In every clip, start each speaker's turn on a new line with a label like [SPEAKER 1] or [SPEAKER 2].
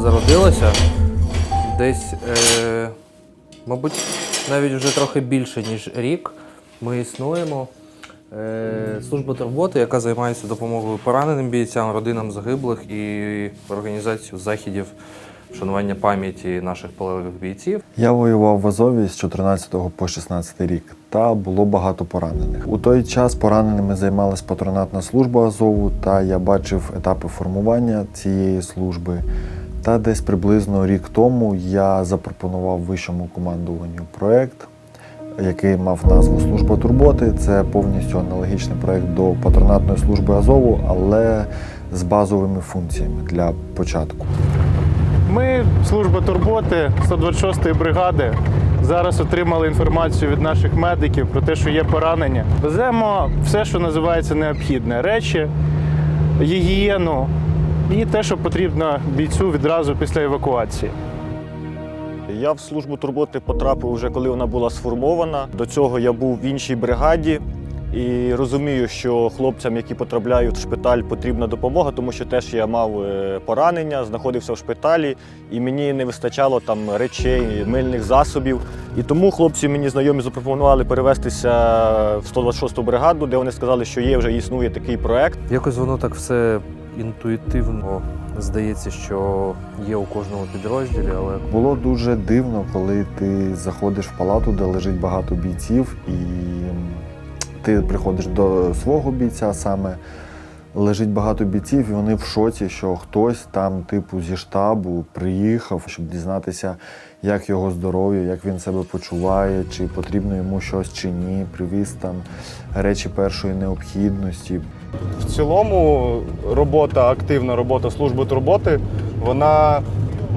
[SPEAKER 1] все зародилося. Десь, е, мабуть, навіть вже трохи більше, ніж рік ми існуємо. Е, служба турботи, яка займається допомогою пораненим бійцям, родинам загиблих і організацією заходів вшанування пам'яті наших полеглих бійців.
[SPEAKER 2] Я воював в Азові з 14 по 16 рік, та було багато поранених. У той час пораненими займалась патронатна служба Азову, та я бачив етапи формування цієї служби. Та десь приблизно рік тому я запропонував вищому командуванню проект, який мав назву Служба турботи. Це повністю аналогічний проект до патронатної служби Азову, але з базовими функціями для початку.
[SPEAKER 3] Ми, служба турботи 126-ї бригади, зараз отримали інформацію від наших медиків про те, що є поранення. Веземо все, що називається необхідне речі, гігієну і те, що потрібно бійцю відразу після евакуації.
[SPEAKER 4] Я в службу турботи потрапив вже коли вона була сформована. До цього я був в іншій бригаді і розумію, що хлопцям, які потрапляють в шпиталь, потрібна допомога, тому що теж я мав е, поранення, знаходився в шпиталі, і мені не вистачало там речей, мильних засобів. І тому хлопці мені знайомі запропонували перевестися в 126-ту бригаду, де вони сказали, що є вже існує такий проект.
[SPEAKER 1] Якось воно так все інтуїтивно здається, що є у кожному підрозділі, але
[SPEAKER 2] Було дуже дивно, коли ти заходиш в палату, де лежить багато бійців, і ти приходиш до свого бійця саме. Лежить багато бійців, і вони в шоці, що хтось там, типу, зі штабу приїхав, щоб дізнатися, як його здоров'я, як він себе почуває, чи потрібно йому щось чи ні. Привіз там речі першої необхідності.
[SPEAKER 3] В цілому робота, активна робота служби турботи, вона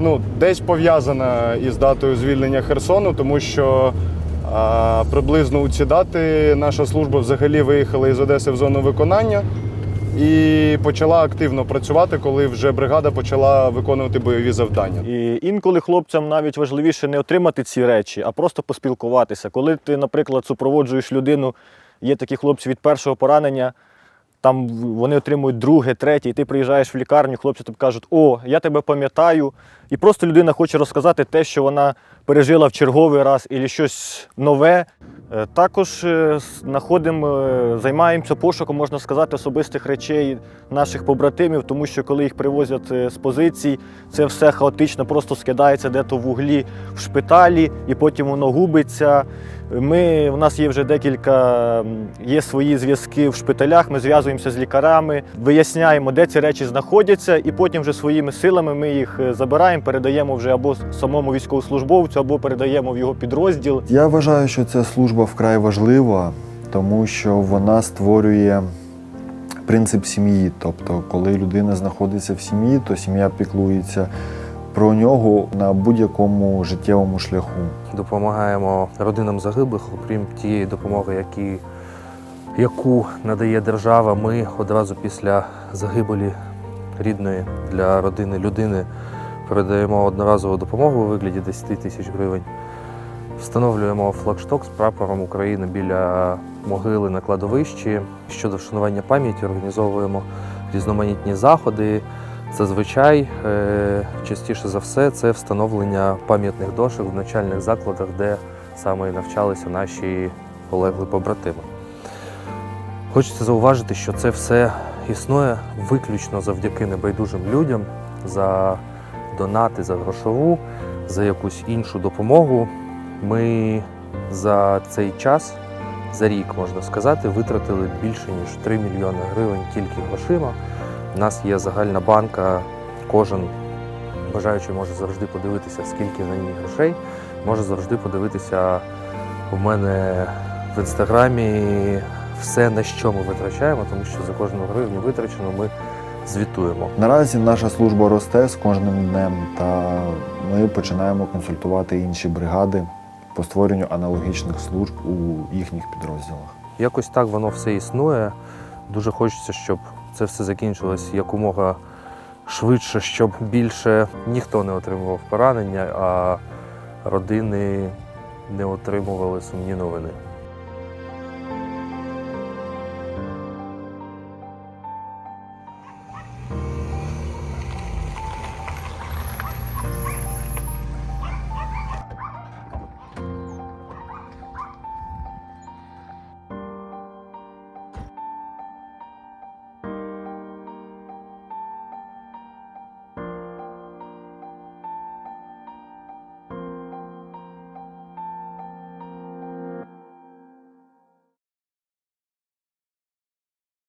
[SPEAKER 3] ну, десь пов'язана із датою звільнення Херсону, тому що приблизно у ці дати наша служба взагалі виїхала із Одеси в зону виконання і почала активно працювати, коли вже бригада почала виконувати бойові завдання.
[SPEAKER 4] І інколи хлопцям навіть важливіше не отримати ці речі, а просто поспілкуватися. Коли ти, наприклад, супроводжуєш людину, є такі хлопці від першого поранення, там вони отримують друге, третє, і ти приїжджаєш в лікарню, хлопці тобі кажуть, о, я тебе пам'ятаю. І просто людина хоче розказати те, що вона пережила в черговий раз, або щось нове. Е, Також е, знаходимо, е, займаємося пошуком, можна сказати, особистих речей наших побратимів, тому що коли їх привозять з позицій, це все хаотично просто скидається дето в углі в шпиталі, і потім воно губиться. Ми, у нас є вже декілька є свої зв'язки в шпиталях. Ми зв'язуємося з лікарями, виясняємо, де ці речі знаходяться, і потім вже своїми силами ми їх забираємо, передаємо вже або самому військовослужбовцю, або передаємо в його підрозділ.
[SPEAKER 2] Я вважаю, що ця служба вкрай важлива, тому що вона створює принцип сім'ї. Тобто, коли людина знаходиться в сім'ї, то сім'я піклується про нього на будь-якому життєвому шляху.
[SPEAKER 1] допомагаємо родинам загиблих, окрім тієї допомоги, які, яку надає держава. Ми одразу після загибелі рідної для родини людини передаємо одноразову допомогу у вигляді 10 тисяч гривень. Встановлюємо флагшток з прапором України біля могили на кладовищі. Щодо вшанування пам'яті організовуємо різноманітні заходи. Зазвичай, е, частіше за все, це встановлення пам'ятних дошок в навчальних закладах, де саме навчалися наші полегли побратими. Хочеться зауважити, що це все існує виключно завдяки небайдужим людям за донати, за грошову, за якусь іншу допомогу. Ми за цей час, за рік можна сказати, витратили більше ніж 3 мільйони гривень тільки грошима. У нас є загальна банка, кожен бажаючий може завжди подивитися, скільки на ній грошей. Може завжди подивитися у мене в інстаграмі все, на що ми витрачаємо, тому що за кожну гривню витрачену ми звітуємо.
[SPEAKER 2] Наразі наша служба росте з кожним днем, та ми починаємо консультувати інші бригади по створенню аналогічних служб у їхніх підрозділах.
[SPEAKER 1] Якось так воно все існує. Дуже хочеться, щоб це все закінчилось якомога швидше, щоб більше ніхто не отримував поранення, а родини не отримували сумні новини.